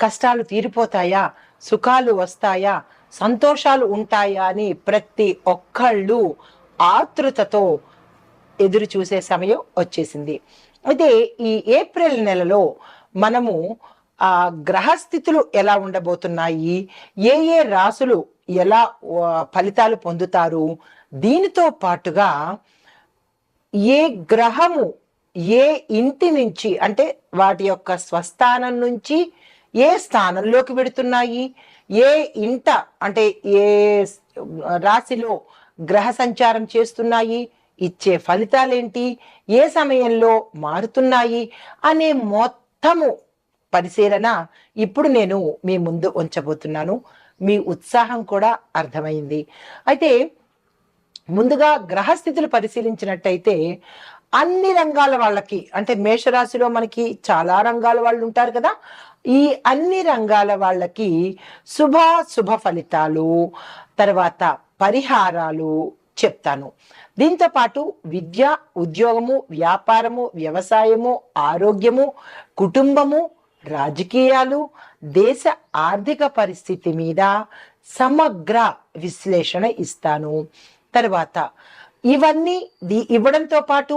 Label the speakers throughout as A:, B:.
A: కష్టాలు తీరిపోతాయా? సుఖాలు వస్తాయా? సంతోషాలు ఉంటాయా? అని ప్రతి ఒక్కళ్ళు ఆతృతతో ఎదురు చూసే సమయం వచ్చేసింది. అయితే ఈ ఏప్రిల్ నెలలో మనము ఆ గ్రహస్థితులు ఎలా ఉండబోతున్నాయి? ఏ ఏ రాసులు ఎలా ఫలితాలు పొందుతారు? దీనితో పాటుగా ఏ గ్రహము ఏ ఇంటి నుంచి అంటే వాటి యొక్క స్వస్థానం నుంచి ఏ స్థానంలోకి వెడుతున్నాయి? ఏ ఇంట అంటే ఏ రాశిలో గ్రహ సంచారం చేస్తున్నాయి? ఇచ్చే ఫలితాలేంటి? ఏ సమయంలో మారుతున్నాయి? అనే మొత్తము పరిశీలన ఇప్పుడు నేను మీ ముందు ఉంచబోతున్నాను. మీ ఉత్సాహం కూడా అర్థమైంది. అయితే ముందుగా గ్రహస్థితులు పరిశీలించినట్టయితే అన్ని రంగాల వాళ్ళకి అంటే మేషరాశిలో మనకి చాలా రంగాల వాళ్ళు ఉంటారు కదా. ఈ అన్ని రంగాల వాళ్ళకి శుభ శుభ ఫలితాలు తర్వాత పరిహారాలు చెప్తాను. దీంతో పాటు విద్య ఉద్యోగము వ్యాపారము వ్యవసాయము ఆరోగ్యము కుటుంబము రాజకీయాలు దేశ ఆర్థిక పరిస్థితి మీద సమగ్ర విశ్లేషణ ఇస్తాను. తర్వాత ఇవన్నీ ఇవ్వడంతో పాటు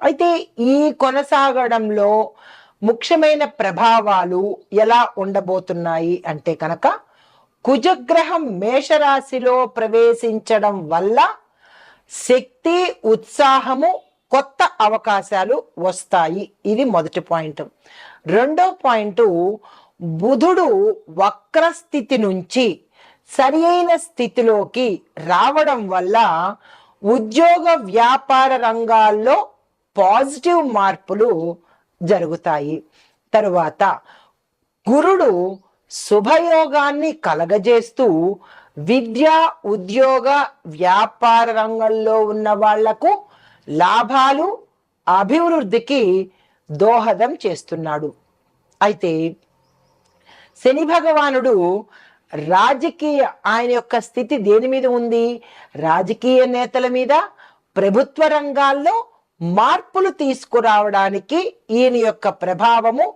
A: అయితే ఈ కొనసాగడంలో ముఖ్యమైన ప్రభావాలు ఎలా ఉండబోతున్నాయి అంటే కనుక కుజగ్రహం మేషరాశిలో ప్రవేశించడం వల్ల శక్తి ఉత్సాహము కొత్త అవకాశాలు వస్తాయి. ఇది మొదటి పాయింట్. రెండో పాయింట్ బుధుడు వక్ర స్థితి నుంచి సరి అయిన స్థితిలోకి రావడం వల్ల ఉద్యోగ వ్యాపార రంగాల్లో పాజిటివ్ మార్పులు జరుగుతాయి. తరువాత గురుడు శుభయోగాన్ని కలగజేస్తూ విద్య ఉద్యోగ వ్యాపార రంగంలో ఉన్న వాళ్ళకు లాభాలు అభివృద్ధికి దోహదం చేస్తున్నాడు. అయితే శని భగవానుడు రాజకీయ ఆయన యొక్క స్థితి దేని మీద ఉంది? రాజకీయ నేతల మీద ప్రభుత్వ రంగాల్లో మార్పులు తీసుకురావడానికి ఈయన యొక్క ప్రభావము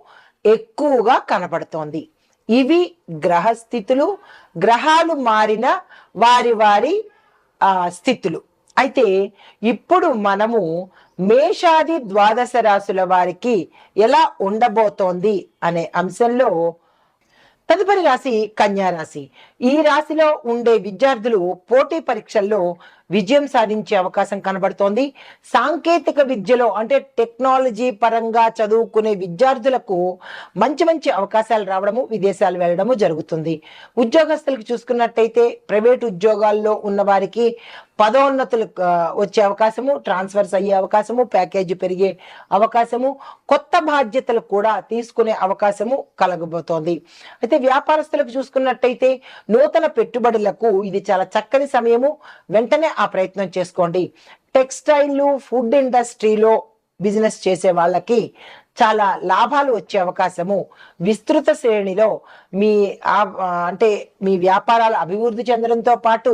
A: ఎక్కువగా కనబడుతోంది. ఇవి గ్రహస్థితులు గ్రహాలు మారిన వారి వారి ఆ స్థితులు. అయితే ఇప్పుడు మనము మేషాది ద్వాదశ రాశుల వారికి ఎలా ఉండబోతోంది అనే అంశంలో తదుపరి రాశి కన్యా రాశి. ఈ రాశిలో ఉండే విద్యార్థులు పోటీ పరీక్షల్లో విజయం సాధించే అవకాశం కనబడుతోంది. సాంకేతిక విద్యలో అంటే టెక్నాలజీ పరంగా చదువుకునే విద్యార్థులకు మంచి మంచి అవకాశాలు రావడము విదేశాలు వెళ్ళడము జరుగుతుంది. ఉద్యోగస్తులకు చూసుకున్నట్టయితే ప్రైవేట్ ఉద్యోగాల్లో ఉన్న వారికి పదోన్నతులు వచ్చే అవకాశము ట్రాన్స్ఫర్స్ అయ్యే అవకాశము ప్యాకేజీ పెరిగే అవకాశము కొత్త బాధ్యతలు కూడా తీసుకునే అవకాశము కలగబోతోంది. అయితే వ్యాపారస్తులకు చూసుకున్నట్టయితే నూతన పెట్టుబడులకు ఇది చాలా చక్కని సమయము. వెంటనే ఆ ప్రయత్నం చేసుకోండి. టెక్స్టైల్ ఫుడ్ ఇండస్ట్రీలో బిజినెస్ చేసే వాళ్ళకి చాలా లాభాలు వచ్చే అవకాశము. విస్తృత శ్రేణిలో మీ అంటే మీ వ్యాపారాలు అభివృద్ధి చెందడంతో పాటు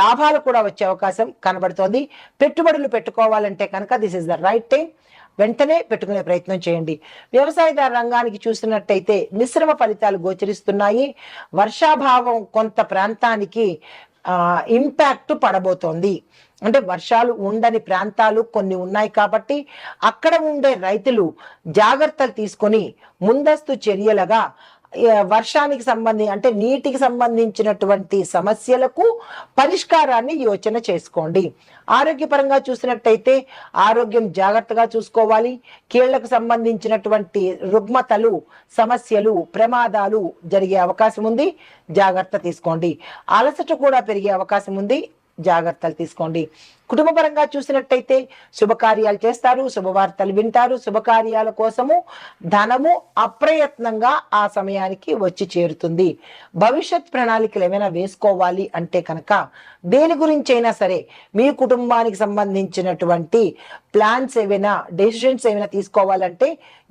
A: లాభాలు కూడా వచ్చే అవకాశం కనబడుతోంది. పెట్టుబడులు పెట్టుకోవాలంటే కనుక this is the right time వెంటనే పెట్టుకునే ప్రయత్నం చేయండి. వ్యవసాయదార రంగానికి చూసినట్టయితే మిశ్రమ ఫలితాలు గోచరిస్తున్నాయి. వర్షాభావం కొంత ప్రాంతానికి ఇంపాక్ట్ పడబోతోంది. అంటే వర్షాలు ఉండని ప్రాంతాలు కొన్ని ఉన్నాయి కాబట్టి అక్కడ ఉండే రైతులు జాగ్రత్తలు తీసుకొని ముందస్తు చర్యలుగా వర్షానికి సంబంధి అంటే నీటికి సంబంధించినటువంటి సమస్యలకు పరిష్కారాన్ని యోచన చేసుకోండి. ఆరోగ్యపరంగా చూసినట్టయితే ఆరోగ్యం జాగ్రత్తగా చూసుకోవాలి. కీళ్ళకు సంబంధించినటువంటి రుగ్మతలు సమస్యలు ప్రమాదాలు జరిగే అవకాశం ఉంది. జాగ్రత్త తీసుకోండి. అలసట కూడా పెరిగే అవకాశం ఉంది. జాగ్రత్తలు తీసుకోండి. కుటుంబపరంగా చూసినట్టయితే శుభకార్యాలు చేస్తారు శుభవార్తలు వింటారు. శుభకార్యాల కోసము ధనము అప్రయత్నంగా ఆ సమయానికి వచ్చి చేరుతుంది. భవిష్యత్ ప్రణాళికలు ఏమైనా వేసుకోవాలి అంటే కనుక దేని గురించి అయినా సరే మీ కుటుంబానికి సంబంధించినటువంటి ప్లాన్స్ ఏవైనా డెసిషన్స్ ఏమైనా తీసుకోవాలంటే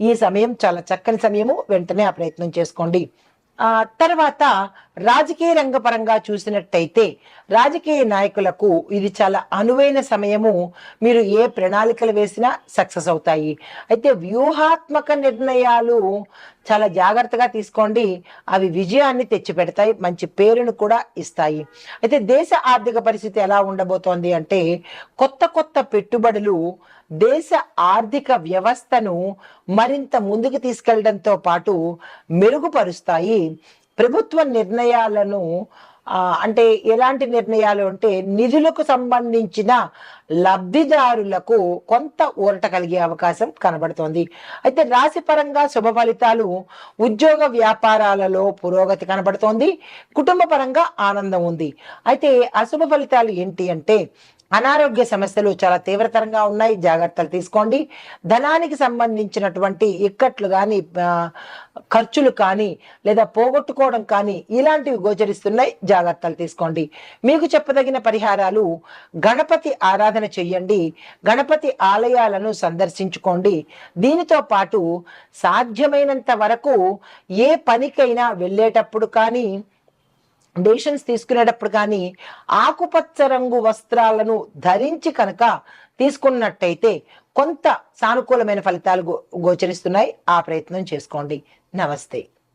A: ఈ సమయం చాలా చక్కని సమయము. వెంటనే ఆ ప్రయత్నం చేసుకోండి. తర్వాత రాజకీయ రంగ పరంగా చూసినట్టయితే రాజకీయ నాయకులకు ఇది చాలా అనువైన సమయము. మీరు ఏ ప్రణాళికలు వేసినా సక్సెస్ అవుతాయి. అయితే వ్యూహాత్మక నిర్ణయాలు చాలా జాగ్రత్తగా తీసుకోండి. అవి విజయాన్ని తెచ్చిపెడతాయి. మంచి పేరును కూడా ఇస్తాయి. అయితే దేశ ఆర్థిక పరిస్థితి ఎలా ఉండబోతోంది అంటే కొత్త కొత్త పెట్టుబడులు దేశ ఆర్థిక వ్యవస్థను మరింత ముందుకు తీసుకెళ్ళడంతో పాటు మెరుగుపరుస్తాయి. ప్రభుత్వ నిర్ణయాలను అంటే ఎలాంటి నిర్ణయాలు అంటే నిధులకు సంబంధించిన లబ్ధిదారులకు కొంత ఊరట కలిగే అవకాశం కనబడుతోంది. అయితే రాశి పరంగా శుభ ఫలితాలు ఉద్యోగ వ్యాపారాలలో పురోగతి కనబడుతోంది. కుటుంబ పరంగా ఆనందం ఉంది. అయితే అశుభ ఫలితాలు ఏంటి అంటే అనారోగ్య సమస్యలు చాలా తీవ్రతరంగా ఉన్నాయి. జాగ్రత్తలు తీసుకోండి. ధనానికి సంబంధించినటువంటి ఇక్కట్లు కానీ ఖర్చులు కానీ లేదా పోగొట్టుకోవడం కానీ ఇలాంటివి గోచరిస్తున్నాయి. జాగ్రత్తలు తీసుకోండి. మీకు చెప్పదగిన పరిహారాలు గణపతి ఆరాధన చెయ్యండి. గణపతి ఆలయాలను సందర్శించుకోండి. దీనితో పాటు సాధ్యమైనంత వరకు ఏ పనికైనా వెళ్ళేటప్పుడు కానీ డెసిషన్స్ తీసుకునేటప్పుడు కానీ ఆకుపచ్చ రంగు వస్త్రాలను ధరించి కనుక తీసుకున్నట్టయితే కొంత సానుకూలమైన ఫలితాలు గో- గోచరిస్తున్నాయి. ఆ ప్రయత్నం చేసుకోండి. నమస్తే.